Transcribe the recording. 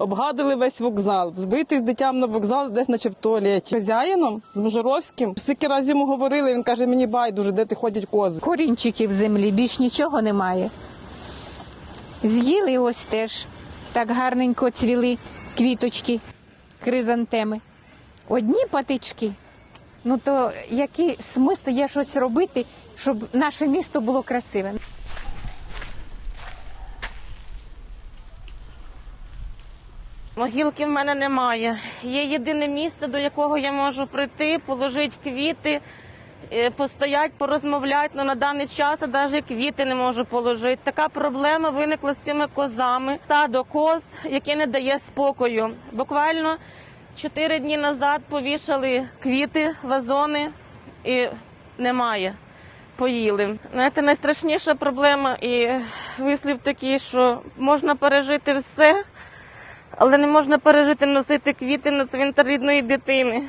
обгадили весь вокзал, збитий з дитям на вокзал, десь наче в туалеті. Хазяїном з Мужоровським. Скільки разів йому говорили, він каже, мені байдуже, де ти ходять кози. корінчики в землі, більш нічого немає. З'їли ось теж. Так гарненько цвіли квіточки, кризантеми. Одні патички. Ну то який смисл є щось робити, щоб наше місто було красиве? Могилки в мене немає. Є єдине місце, до якого я можу прийти, положити квіти, е, постоять, порозмовляти. Ну на даний час я навіть квіти не можу положити. Така проблема виникла з цими козами. Стадо коз, яке не дає спокою. Буквально чотири дні назад повішали квіти, вазони і немає. Поїли. Знаєте, найстрашніша проблема і вислів такий, що можна пережити все, але не можна пережити носити квіти на цвинтар рідної дитини.